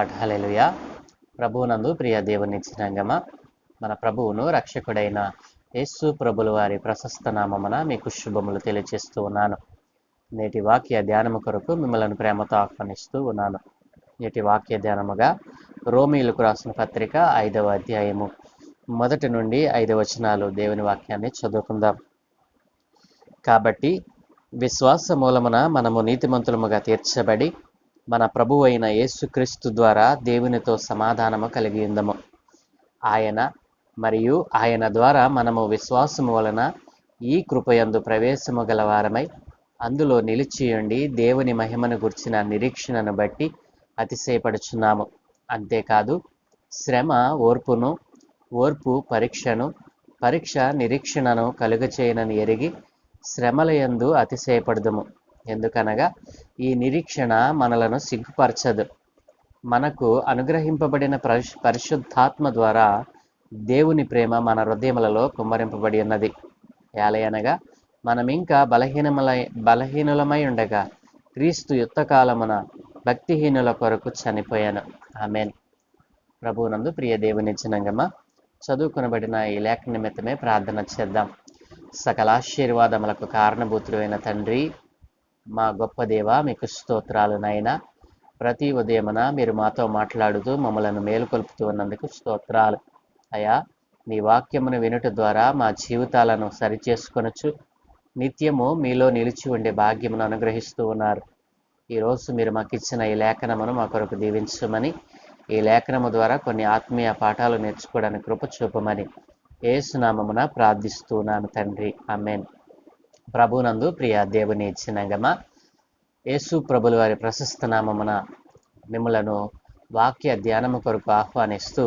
క్రైస్తలాడ్ hallelujah ప్రభువునందు ప్రియ దేవుని జనాంగమ మన ప్రభువును రక్షకుడైన యేసు ప్రభుల వారి ప్రశస్త నామమున మీకు శుభములు తెలియజేస్తూ ఉన్నాను. నేటి వాక్య ధ్యానము కొరకు మిమ్మల్ని ప్రేమతో ఆహ్వానిస్తూ ఉన్నాను. నేటి వాక్య ధ్యానముగా రోమీలకు రాసిన పత్రిక ఐదవ అధ్యాయము మొదటి నుండి ఐదవ వచనాలు దేవుని వాక్యాన్ని చదువుకుందాం. కాబట్టి విశ్వాస మూలమున మనము నీతిమంతులముగా తీర్చబడి మన ప్రభు అయిన యేసుక్రీస్తు ద్వారా దేవునితో సమాధానము కలిగి ఉందము. ఆయన మరియు ఆయన ద్వారా మనము విశ్వాసము వలన ఈ కృపయందు ప్రవేశము గలవారమై అందులో నిలిచియుండి దేవుని మహిమను గుర్చిన నిరీక్షణను బట్టి అతిశయపడుచున్నాము. అంతేకాదు శ్రమ ఓర్పును ఓర్పు పరీక్షను పరీక్ష నిరీక్షణను కలుగచేయనని ఎరిగి శ్రమలయందు అతిశయపడదుము. ఎందుకనగా ఈ నిరీక్షణ మనలను సిగ్గుపరచదు. మనకు అనుగ్రహింపబడిన పరిశు పరిశుద్ధాత్మ ద్వారా దేవుని ప్రేమ మన హృదయములలో కుమ్మరింపబడి ఉన్నది. ఏలయనగా మనం ఇంకా బలహీనములై బలహీనులమై ఉండగా క్రీస్తు యుద్ధకాలమున భక్తిహీనుల కొరకు చనిపోయాను. ఆమెన్. ప్రభువునందు ప్రియ దేవుని చిన్నంగమ్మ చదువుకునబడిన ఈ లేఖ నిమిత్తమే ప్రార్థన చేద్దాం. సకలాశీర్వాదములకు కారణభూతుడైన తండ్రి మా గొప్ప దేవ మీకు స్తోత్రాలు నాయన ప్రతి ఉదయమున మీరు మాతో మాట్లాడుతూ మమ్మలను మేలుకొల్పుతూ ఉన్నందుకు స్తోత్రాలు. అయా మీ వాక్యమును వినుట ద్వారా మా జీవితాలను సరిచేసుకొనొచ్చు నిత్యము మీలో నిలిచి ఉండే భాగ్యమును అనుగ్రహిస్తూ ఉన్నారు. ఈరోజు మీరు మాకు ఇచ్చిన ఈ లేఖనమును మా కొరకు దీవించమని ఈ లేఖనము ద్వారా కొన్ని ఆత్మీయ పాఠాలు నేర్చుకోవడానికి కృప చూపమని ఏసునామమున ప్రార్థిస్తున్నాను తండ్రి. అమ్మేన్ ప్రభునందు ప్రియ దేవుని ఇచ్చినంగమ యేసు ప్రభుల వారి ప్రశస్త నామమున మిమ్మలను వాక్య ధ్యానము కొరకు ఆహ్వానిస్తూ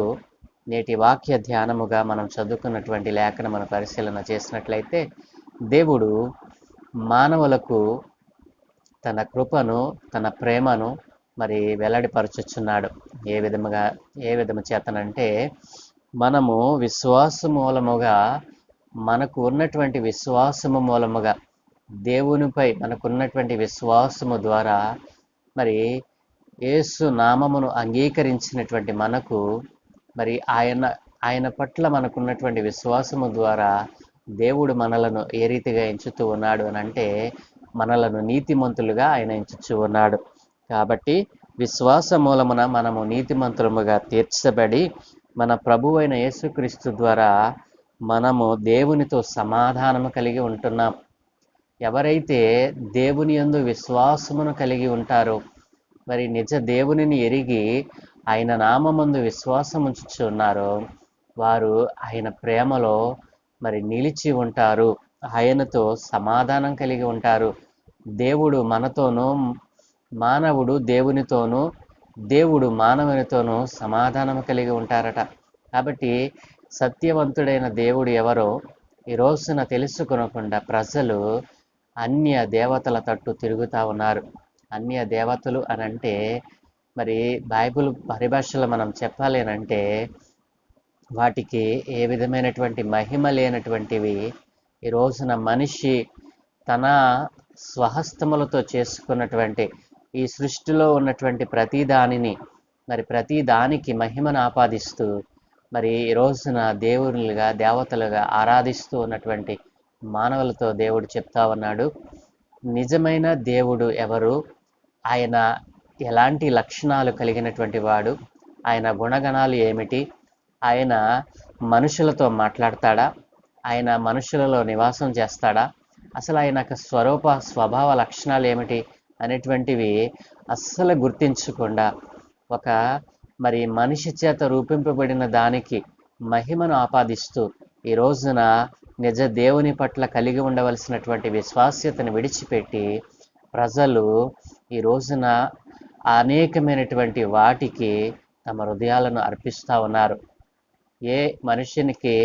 నేటి వాక్య ధ్యానముగా మనం చదువుకున్నటువంటి లేఖనమును పరిశీలన చేసినట్లయితే దేవుడు మానవులకు తన కృపను తన ప్రేమను మరి వెల్లడిపరచుచున్నాడు. ఏ విధముగా ఏ విధము చేతనంటే మనము విశ్వాస మూలముగా మనకు ఉన్నటువంటి విశ్వాసము మూలముగా దేవునిపై మనకున్నటువంటి విశ్వాసము ద్వారా మరి యేసు నామమును అంగీకరించినటువంటి మనకు మరి ఆయన ఆయన పట్ల మనకున్నటువంటి విశ్వాసము ద్వారా దేవుడు మనలను ఏ రీతిగా ఎంచుతూ ఉన్నాడు అని అంటే మనలను నీతిమంతులుగా ఆయన ఎంచుచూ ఉన్నాడు. కాబట్టి విశ్వాస మూలమున మనము నీతిమంతులముగా తీర్చబడి మన ప్రభు అయిన యేసుక్రీస్తు ద్వారా మనము దేవునితో సమాధానము కలిగి ఉంటున్నాం. ఎవరైతే దేవుని యందు విశ్వాసమును కలిగి ఉంటారో మరి నిజ దేవునిని ఎరిగి ఆయన నామందు విశ్వాసం ఉంచుచున్నారో వారు ఆయన ప్రేమలో మరి నిలిచి ఉంటారు. ఆయనతో సమాధానం కలిగి ఉంటారు. దేవుడు మనతోనూ మానవుడు దేవునితోనూ దేవుడు మానవునితోనూ సమాధానం కలిగి ఉంటారట. కాబట్టి సత్యవంతుడైన దేవుడు ఎవరో ఈ రోజున తెలుసుకునకుండా ప్రజలు అన్య దేవతల తట్టు తిరుగుతూ ఉన్నారు. అన్య దేవతలు అని అంటే మరి బైబిల్ పరిభాషలో మనం చెప్పాలి అని అంటే వాటికి ఏ విధమైనటువంటి మహిమ లేనటువంటివి ఈ రోజున మనిషి తన స్వహస్తములతో చేసుకున్నటువంటి ఈ సృష్టిలో ఉన్నటువంటి ప్రతి దానిని మరి ప్రతి దానికి మహిమను ఆపాదిస్తూ మరి ఈ రోజున దేవునులుగా దేవతలుగా ఆరాధిస్తూ ఉన్నటువంటి మానవులతో దేవుడు చెప్తా ఉన్నాడు. నిజమైన దేవుడు ఎవరు? ఆయన ఎలాంటి లక్షణాలు కలిగినటువంటి వాడు? ఆయన గుణగణాలు ఏమిటి? ఆయన మనుషులతో మాట్లాడతాడా? ఆయన మనుషులలో నివాసం చేస్తాడా? అసలు ఆయన యొక్క స్వరూప స్వభావ లక్షణాలు ఏమిటి? అనేటువంటివి అస్సలు గుర్తించకుండా ఒక మరి మనిషి చేత రూపింపబడిన దానికి మహిమను ఆపాదిస్తూ ఈ రోజున నిజ దేవుని పట్ల కలిగి ఉండవలసినటువంటి విశ్వాస్యతను విడిచిపెట్టి ప్రజలు ఈ రోజున అనేకమైనటువంటి వాటికి తమ హృదయాలను అర్పిస్తూ ఉన్నారు. ఏ మనుషునికి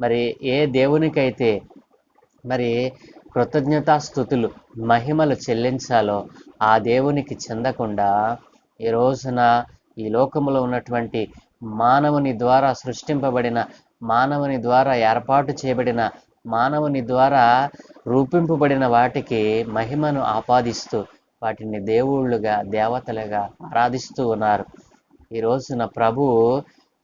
మరి ఏ దేవునికైతే మరి కృతజ్ఞతాస్థుతులు మహిమలు చెల్లించాలో ఆ దేవునికి చెందకుండా ఈ రోజున ఈ లోకములో ఉన్నటువంటి మానవుని ద్వారా సృష్టింపబడిన మానవుని ద్వారా ఏర్పాటు చేయబడిన మానవుని ద్వారా రూపింపబడిన వాటికి మహిమను ఆపాదిస్తూ వాటిని దేవుళ్ళుగా దేవతలుగా ఆరాధిస్తూ ఉన్నారు. ఈ రోజున ప్రభు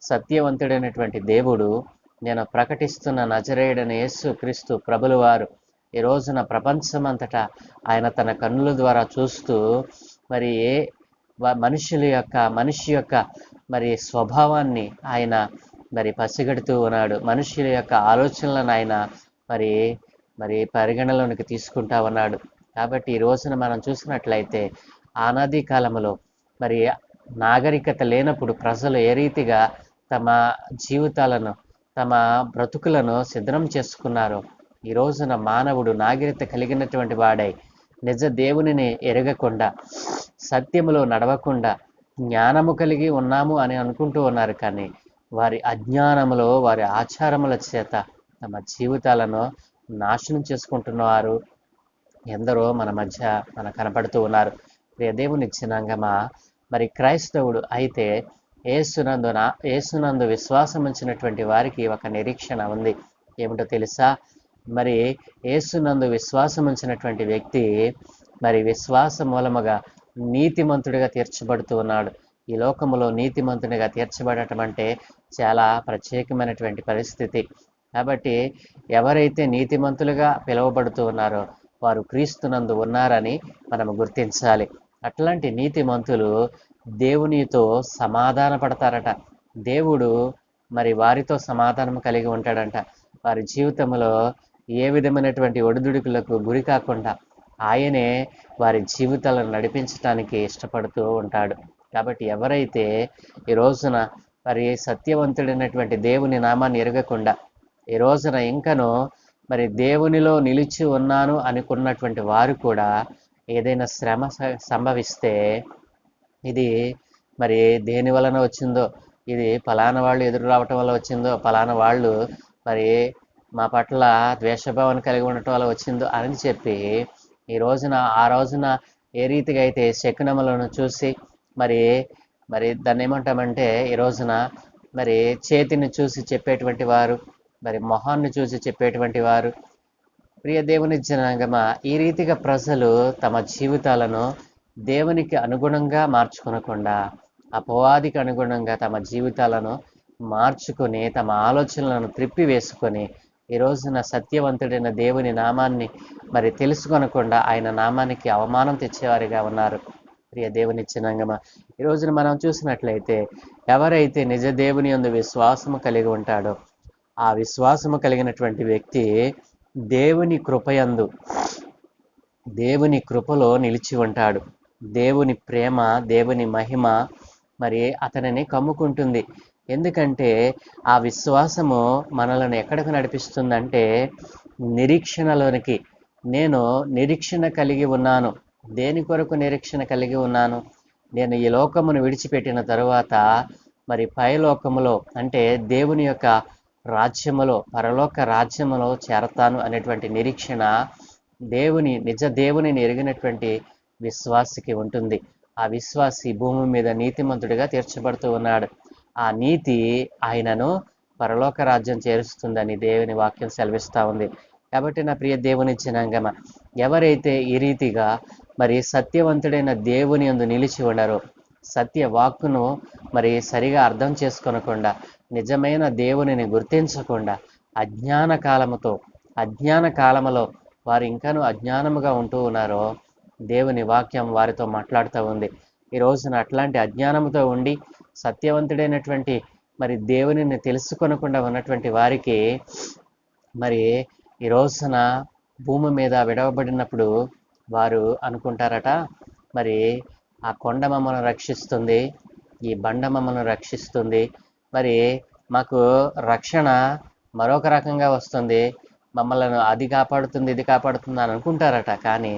సత్యవంతుడైనటువంటి దేవుడు నేను ప్రకటిస్తున్న నజరేయుడని యేసు క్రీస్తు ప్రభుల వారు. ఈ రోజున ప్రపంచమంతటా ఆయన తన కన్నుల ద్వారా చూస్తూ మరి ఏ మనుషుల యొక్క మనిషి యొక్క మరి స్వభావాన్ని ఆయన మరి పసిగడుతూ ఉన్నాడు. మనుషుల యొక్క ఆలోచనలను ఆయన మరి మరి పరిగణలోనికి తీసుకుంటా ఉన్నాడు. కాబట్టి ఈ రోజున మనం చూసినట్లయితే ఆనాది కాలంలో మరి నాగరికత లేనప్పుడు ప్రజలు ఏ రీతిగా తమ జీవితాలను తమ బ్రతుకులను సిద్ధం చేసుకున్నారో ఈ రోజున మానవుడు నాగరికత కలిగినటువంటి వాడై నిజ దేవునిని ఎరగకుండా సత్యములో నడవకుండా జ్ఞానము కలిగి ఉన్నాము అని అనుకుంటూ ఉన్నారు. కానీ వారి అజ్ఞానములో వారి ఆచారముల చేత తమ జీవితాలను నాశనం చేసుకుంటున్నారు. ఎందరో మన మధ్య మన కనపడుతూ ఉన్నారు. దేవుని చిన్నంగమా మరి క్రైస్తవుడు అయితే ఏసునందు నా ఏసునందు విశ్వాసం ఉంచినటువంటి వారికి ఒక నిరీక్షణ ఉంది. ఏమిటో తెలుసా? మరి ఏసునందు విశ్వాసం ఉంచినటువంటి వ్యక్తి మరి విశ్వాస మూలముగా నీతిమంతుడిగా తీర్చబడుతూ ఉన్నాడు. ఈ లోకములో నీతిమంతునిగా తీర్చబడటం అంటే చాలా ప్రత్యేకమైనటువంటి పరిస్థితి. కాబట్టి ఎవరైతే నీతిమంతులుగా పిలువబడుతూ ఉన్నారో వారు క్రీస్తునందు ఉన్నారని మనం గుర్తించాలి. అట్లాంటి నీతిమంతులు దేవునితో సమాధాన పడతారట దేవుడు మరి వారితో సమాధానం కలిగి ఉంటాడంట. వారి జీవితంలో ఏ విధమైనటువంటి ఒడిదుడుకులకు గురి కాకుండా ఆయనే వారి జీవితాలను నడిపించడానికి ఇష్టపడుతూ ఉంటాడు. కాబట్టి ఎవరైతే ఈ రోజున మరి సత్యవంతుడైనటువంటి దేవుని నామాన్ని ఎరగకుండా ఈ రోజున ఇంకను మరి దేవునిలో నిలిచి ఉన్నాను అనుకున్నటువంటి వారు కూడా ఏదైనా శ్రమ సంభవిస్తే ఇది మరి దేని వలన వచ్చిందో ఇది ఫలానా వాళ్ళు ఎదురు రావటం వల్ల వచ్చిందో ఫలానా వాళ్ళు మరి మా పట్ల ద్వేషభావాన్ని కలిగి ఉండటం వల్ల వచ్చిందో అని చెప్పి ఈ రోజున ఆ రోజున ఏ రీతిగా అయితే శకునములను చూసి మరి మరి దాన్ని ఏమంటామంటే ఈ రోజున మరి చేతిని చూసి చెప్పేటువంటి వారు మరి మొహాన్ని చూసి చెప్పేటువంటి వారు ప్రియ దేవుని జనాంగమ ఈ రీతిగా ప్రజలు తమ జీవితాలను దేవునికి అనుగుణంగా మార్చుకునకుండా అపవాదికి అనుగుణంగా తమ జీవితాలను మార్చుకొని తమ ఆలోచనలను త్రిప్పి వేసుకొని ఈ రోజున సత్యవంతుడైన దేవుని నామాన్ని మరి తెలుసుకొనకుండా ఆయన నామానికి అవమానం తెచ్చేవారిగా ఉన్నారు. ప్రియ దేవుని చిన్నంగమ ఈ రోజున మనం చూసినట్లయితే ఎవరైతే నిజ దేవుని యందు విశ్వాసము కలిగి ఉంటాడో ఆ విశ్వాసము కలిగినటువంటి వ్యక్తి దేవుని కృపయందు దేవుని కృపలో నిలిచి ఉంటాడు. దేవుని ప్రేమ దేవుని మహిమ మరి అతనిని కమ్ముకుంటుంది. ఎందుకంటే ఆ విశ్వాసము మనలను ఎక్కడికి నడిపిస్తుందంటే నిరీక్షణలోనికి. నేను నిరీక్షణ కలిగి ఉన్నాను. దేని కొరకు నిరీక్షణ కలిగి ఉన్నాను? నేను ఈ లోకమును విడిచిపెట్టిన తరువాత మరి పైలోకములో అంటే దేవుని యొక్క రాజ్యములో పరలోక రాజ్యములో చేరతాను అనేటువంటి నిరీక్షణ దేవుని నిజ దేవునిని ఎరిగినటువంటి విశ్వాసికి ఉంటుంది. ఆ విశ్వాసి భూమి మీద నీతిమంతుడిగా తీర్చబడుతూ ఉన్నాడు. ఆ నీతి ఆయనను పరలోక రాజ్యం చేరుస్తుందని దేవుని వాక్యం సెలవిస్తూ ఉంది. కాబట్టి నా ప్రియ దేవుని జనాంగమ ఎవరైతే ఈ రీతిగా మరి సత్యవంతుడైన దేవుని యందు నిలిచి ఉండరో సత్య వాక్కును మరి సరిగా అర్థం చేసుకొనకుండా నిజమైన దేవునిని గుర్తించకుండా అజ్ఞాన కాలముతో అజ్ఞాన కాలములో వారు ఇంకాను అజ్ఞానముగా ఉంటూ ఉన్నారో దేవుని వాక్యం వారితో మాట్లాడుతూ ఉంది. ఈ రోజున అట్లాంటి అజ్ఞానముతో ఉండి సత్యవంతుడైనటువంటి మరి దేవుని తెలుసుకొనకుండా ఉన్నటువంటి వారికి మరి ఈ రోజున భూమి మీద విడవబడినప్పుడు వారు అనుకుంటారట మరి ఆ కొండ మమ్మల్ని రక్షిస్తుంది ఈ బండ మమ్మల్ని రక్షిస్తుంది మరి మాకు రక్షణ మరొక రకంగా వస్తుంది మమ్మల్ని అది కాపాడుతుంది ఇది కాపాడుతుంది అని అనుకుంటారట. కానీ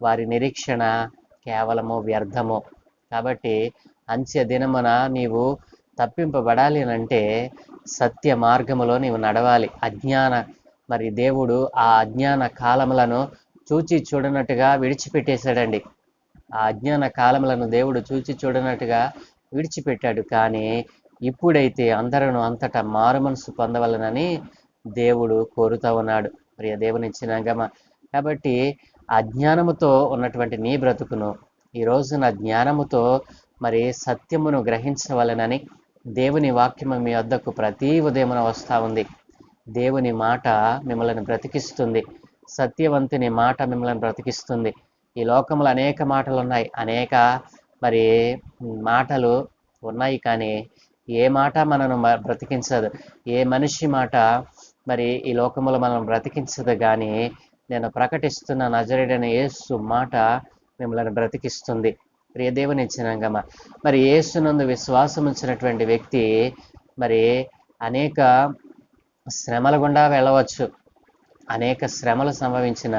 వారి నిరీక్షణ కేవలము వ్యర్థము. కాబట్టి అంత్య దినమున నీవు తప్పింపబడాలి అని అంటే సత్య మార్గములో నీవు నడవాలి. అజ్ఞాన మరి దేవుడు ఆ అజ్ఞాన కాలములను చూచి చూడనట్టుగా విడిచిపెట్టేశాడండి. ఆ అజ్ఞాన కాలములను దేవుడు చూచి చూడనట్టుగా విడిచిపెట్టాడు. కానీ ఇప్పుడైతే అందరూ అంతటా మారు మనసు పొందవలనని దేవుడు కోరుతా ఉన్నాడు. ప్రియ దేవుని ఇచ్చినాగమ కాబట్టి అజ్ఞానముతో ఉన్నటువంటి నీ బ్రతుకును ఈ రోజున జ్ఞానముతో మరి సత్యమును గ్రహించవలెనని దేవుని వాక్యము మీ వద్దకు ప్రతి ఉదయమున వస్తూ ఉంది. దేవుని మాట మిమ్మల్ని బ్రతికిస్తుంది. సత్యవంతుని మాట మిమ్మల్ని బ్రతికిస్తుంది. ఈ లోకంలో అనేక మాటలు ఉన్నాయి. అనేక మరి మాటలు ఉన్నాయి కానీ ఏ మాట మనను బ్రతికించదు. ఏ మనిషి మాట మరి ఈ లోకములో మనం బ్రతికించదు కానీ నేను ప్రకటిస్తున్న నజరేడని యేసు మాట మిమ్మల్ని బ్రతికిస్తుంది. ప్రియదేవుని ఇచ్చినాగమ్మ మరి ఏసునందు విశ్వాసం ఉంచినటువంటి వ్యక్తి మరి అనేక శ్రమల గుండా వెళ్ళవచ్చు. అనేక శ్రమలు సంభవించిన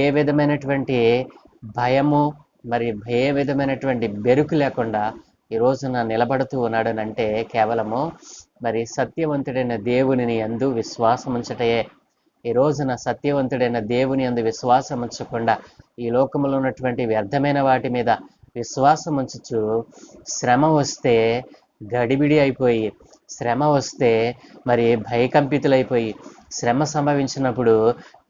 ఏ విధమైనటువంటి భయము మరి ఏ విధమైనటువంటి బెరుకు లేకుండా ఈ రోజున నిలబడుతూ ఉన్నాడనంటే కేవలము మరి సత్యవంతుడైన దేవునిని అందు విశ్వాసం ఉంచటయే. ఈ రోజున సత్యవంతుడైన దేవుని అందు విశ్వాసం ఉంచకుండా ఈ లోకంలో ఉన్నటువంటి వ్యర్థమైన వాటి మీద విశ్వాసం ఉంచుచు శ్రమ వస్తే గడిబిడి అయిపోయి శ్రమ వస్తే మరి భయకంపితులైపోయి శ్రమ సంభవించినప్పుడు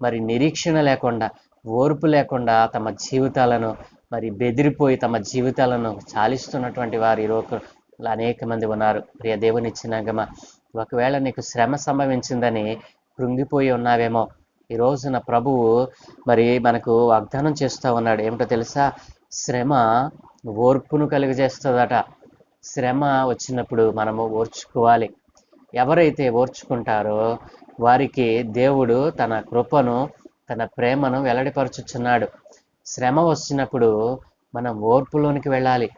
మరి నిరీక్షణ లేకుండా ఓర్పు లేకుండా తమ జీవితాలను మరి బెదిరిపోయి తమ జీవితాలను చాలిస్తున్నటువంటి వారు ఈరోజు అనేక మంది ఉన్నారు. ప్రియ దేవుని ఇచ్చినాగమ ఒకవేళ నీకు శ్రమ సంభవించిందని కృంగిపోయి ఉన్నావేమో. ఈ రోజున ప్రభువు మరి మనకు వాగ్దానం చేస్తూ ఉన్నాడు. ఏమిటో తెలుసా? శ్రమ ఓర్పును కలుగజేస్తుందట. శ్రమ వచ్చినప్పుడు మనము ఓర్చుకోవాలి. ఎవరైతే ఓర్చుకుంటారో వారికి దేవుడు తన కృపను తన ప్రేమను వెల్లడిపరచుచున్నాడు. శ్రమ వచ్చినప్పుడు మనం ఓర్పులోనికి వెళ్ళాలి.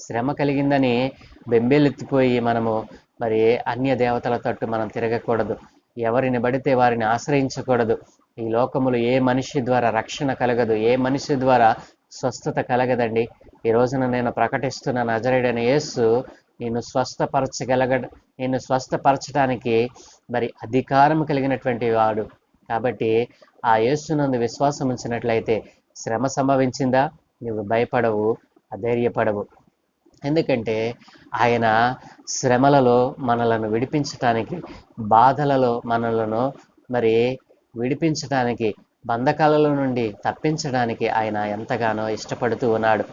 శ్రమ కలిగిందని బెంబేలెత్తిపోయి మనము మరి అన్య దేవతల తట్టు మనం తిరగకూడదు. ఎవరిని పడితే వారిని ఆశ్రయించకూడదు. ఈ లోకములో ఏ మనిషి ద్వారా రక్షణ కలగదు ఏ మనిషి ద్వారా స్వస్థత కలగదండి. ఈ రోజున నేను ప్రకటిస్తున్న నజరేడని యేసు నేను స్వస్థపరచగలగ నేను స్వస్థపరచడానికి మరి అధికారం కలిగినటువంటి వాడు. కాబట్టి ఆ యేసునందు విశ్వాసం ఉంచినట్లయితే శ్రమ సంభవించిందా? నువ్వు భయపడవు అధైర్యపడవు. ఎందుకంటే ఆయన శ్రమలలో మనలను విడిపించటానికి బాధలలో మనలను మరి విడిపించటానికి బంధకాలలో నుండి తప్పించడానికి ఆయన ఎంతగానో ఇష్టపడుతూ ఉన్నాడు.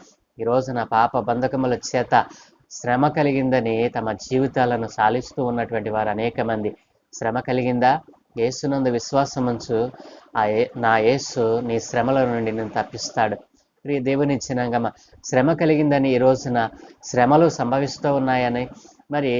ఈరోజున పాప బంధకముల చేత శ్రమ కలిగిందని తమ జీవితాలను సాలిస్తూ ఉన్నటువంటి వారు అనేక మంది. శ్రమ కలిగిందా? ఏసునందు విశ్వాసముంచు ఆ ఏ- నా యేసు నీ శ్రమల నుండి నేను తప్పిస్తాడు. ప్రియ దేవుని ఇచ్చినాగమ్మ శ్రమ కలిగిందని ఈ రోజున శ్రమలు సంభవిస్తూ ఉన్నాయని. మరి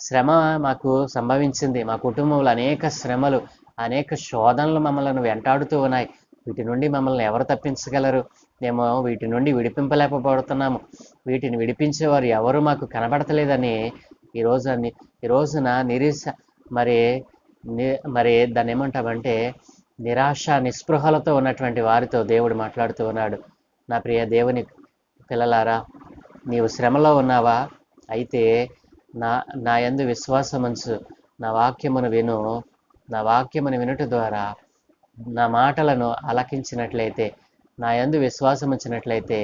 శ్రమ మాకు సంభవించింది. మా కుటుంబంలో అనేక శ్రమలు అనేక శోధనలు మమ్మల్ని వెంటాడుతూ ఉన్నాయి. వీటి నుండి మమ్మల్ని ఎవరు తప్పించగలరు? మేము వీటి నుండి విడిపింపలేకపోతున్నాము. వీటిని విడిపించేవారు ఎవరు మాకు కనబడతలేదని ఈ రోజు ఈ రోజున నిరీశ మరి మరి దాన్ని ఏమంటామంటే నిరాశ నిస్పృహలతో ఉన్నటువంటి వారితో దేవుడు మాట్లాడుతూ ఉన్నాడు. నా ప్రియ దేవుని పిల్లలారా నీవు శ్రమలో ఉన్నావా? అయితే నా నా యందు విశ్వాసమంచు నా వాక్యమును విను. నా వాక్యమును వినుట ద్వారా నా మాటలను అలకించినట్లయితే నా యందు విశ్వాసం ఉంచినట్లయితే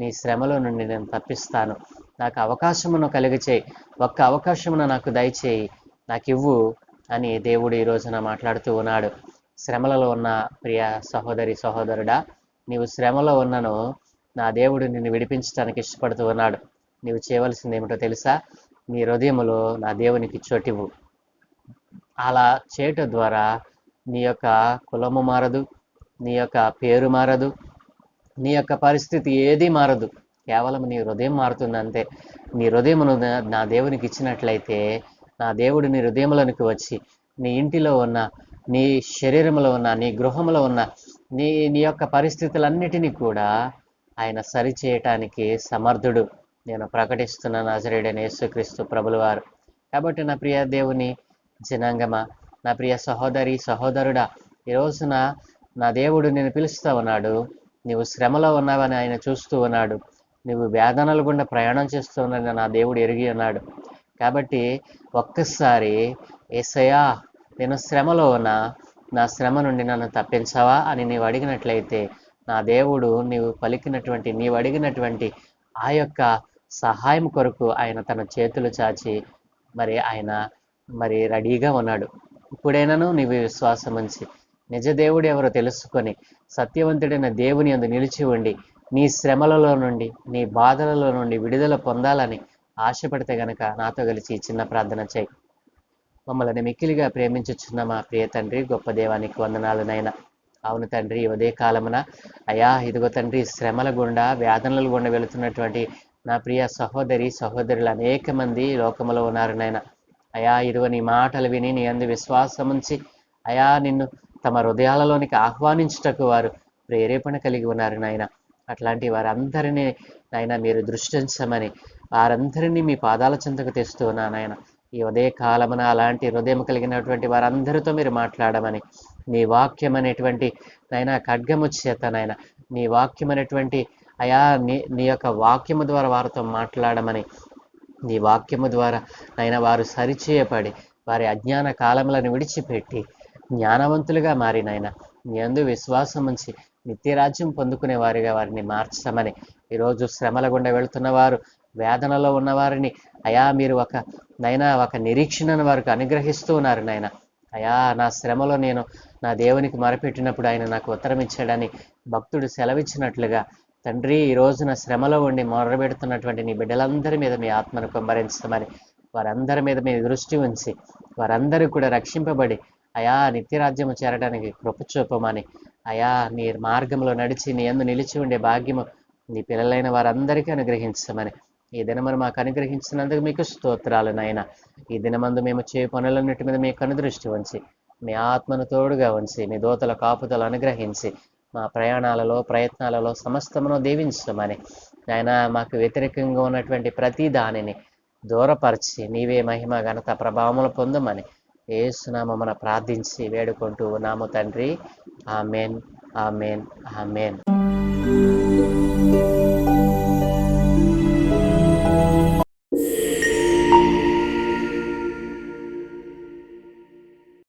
నీ శ్రమలో నుండి నేను తప్పిస్తాను. నాకు అవకాశమును కలిగచేయి ఒక్క అవకాశమును నాకు దయచేయి. నాకు ఇవ్వు అని దేవుడు ఈ రోజున మాట్లాడుతూ ఉన్నాడు. శ్రమలలో ఉన్న ప్రియ సహోదరి సహోదరుడా నీవు శ్రమలో ఉన్నను నా దేవుడు నిన్ను విడిపించడానికి ఇష్టపడుతూ ఉన్నాడు. నీవు చేయవలసింది ఏమిటో తెలుసా? నీ హృదయములో నా దేవునికి చోటివు అలా చేయటం ద్వారా నీ యొక్క కులము మారదు నీ యొక్క పేరు మారదు నీ యొక్క పరిస్థితి ఏది మారదు. కేవలం నీ హృదయం మారుతుంది అంతే. నీ హృదయమును నా- దేవునికి ఇచ్చినట్లయితే నా దేవుడు నీ హృదయములోనికి వచ్చి నీ ఇంటిలో ఉన్న నీ శరీరంలో ఉన్న నీ గృహంలో ఉన్న నీ నీ యొక్క పరిస్థితులన్నిటినీ కూడా ఆయన సరి చేయటానికి సమర్థుడు. నేను ప్రకటిస్తున్న నజరేడైన యేసుక్రీస్తు ప్రభులవారు. కాబట్టి నా ప్రియ దేవుని జనాంగమా నా ప్రియ సహోదరి సహోదరుడా ఈ రోజున నా దేవుడు నేను పిలుస్తూ ఉన్నాడు. నీవు శ్రమలో ఉన్నావని ఆయన చూస్తూ ఉన్నాడు. నువ్వు వేదనలు గుండా ప్రయాణం చేస్తూ ఉన్నాడని నా దేవుడు ఎరిగి ఉన్నాడు. కాబట్టి ఒక్కసారి ఏసయా నేను శ్రమలో ఉన్నా నా శ్రమ నుండి నన్ను తప్పించవా అని నీవు అడిగినట్లయితే నా దేవుడు నీవు పలికినటువంటి నీవు అడిగినటువంటి ఆ యొక్క సహాయం కొరకు ఆయన తన చేతులు చాచి మరి ఆయన మరి రెడీగా ఉన్నాడు. ఇప్పుడైనాను నీవు విశ్వాసం ఉంచి నిజ దేవుడు ఎవరో తెలుసుకొని సత్యవంతుడైన దేవుని అందు నిలిచి ఉండి నీ శ్రమలలో నుండి నీ బాధలలో నుండి విడుదల పొందాలని ఆశపడితే గనక నాతో కలిసి చిన్న ప్రార్థన చేయి. మమ్మల్ని మిక్కిలిగా ప్రేమించుచున్న మా ప్రియ తండ్రి గొప్ప దేవానికి వందనాలునైనా అవును తండ్రి ఉదయ కాలమున అయా ఇదిగో తండ్రి శ్రమల గుండా వేదనల గుండా వెళుతున్నటువంటి నా ప్రియ సహోదరి సహోదరులు అనేక మంది లోకంలో ఉన్నారు నాయన. అయా ఇదిగో నీ మాటలు విని నీ అందు విశ్వాసం ఉంచి అయా నిన్ను తమ హృదయాలలోనికి ఆహ్వానించుటకు వారు ప్రేరేపణ కలిగి ఉన్నారు నాయన. అట్లాంటి వారందరినీ నాయన మీరు దృష్టించమని వారందరినీ మీ పాదాల చెంతకు తెస్తూ ఉన్నాను నాయన. ఈ ఉదయ కాలమున అలాంటి హృదయం కలిగినటువంటి వారందరితో మీరు మాట్లాడమని నీ వాక్యం అనేటువంటి నైనా ఖడ్గము చేత నాయన నీ వాక్యం అనేటువంటి అయా నీ నీ యొక్క వాక్యము ద్వారా వారితో మాట్లాడమని నీ వాక్యము ద్వారా నైనా వారు సరిచేయబడి వారి అజ్ఞాన కాలములను విడిచిపెట్టి జ్ఞానవంతులుగా మారి నాయన నీ అందు విశ్వాసం ఉంచి నిత్యరాజ్యం పొందుకునే వారిగా వారిని మార్చమని ఈరోజు శ్రమల గుండా వెళుతున్న వారు వేదనలో ఉన్నవారిని అయా మీరు ఒక నైనా ఒక నిరీక్షణను వారికి అనుగ్రహిస్తూ ఉన్నారు నాయన. అయా నా శ్రమలో నేను నా దేవునికి మొరపెట్టినప్పుడు ఆయన నాకు ఉత్తరం ఇచ్చాడని భక్తుడు సెలవిచ్చినట్లుగా తండ్రి ఈ రోజున శ్రమలో ఉండి మొరబెడుతున్నటువంటి నీ బిడ్డలందరి మీద మీ ఆత్మను కుమ్మరించమని వారందరి మీద మీ దృష్టి ఉంచి వారందరూ కూడా రక్షింపబడి అయా నిత్యరాజ్యము చేరడానికి కృప చూపమని అయా నీ మార్గంలో నడిచి నీ అందు నిలిచి ఉండే భాగ్యము నీ పిల్లలైన వారందరికీ అనుగ్రహించమని ఈ దినమును మాకు అనుగ్రహించినందుకు మీకు స్తోత్రాలు నాయన. ఈ దినమందు మేము చే పనులన్నిటి మీద మీ కనుదృష్టి ఉంచి మీ ఆత్మను తోడుగా ఉంచి మీ దోతల కాపుదలు అనుగ్రహించి మా ప్రయాణాలలో ప్రయత్నాలలో సమస్తమును దీవించమని ఆయన మాకు వ్యతిరేకంగా ఉన్నటువంటి ప్రతి దానిని దూరపరిచి నీవే మహిమ ఘనత ప్రభావములు పొందమని ఏసునామమున ప్రార్థించి వేడుకుంటూ ఉన్నాము తండ్రి. Amen amen amen.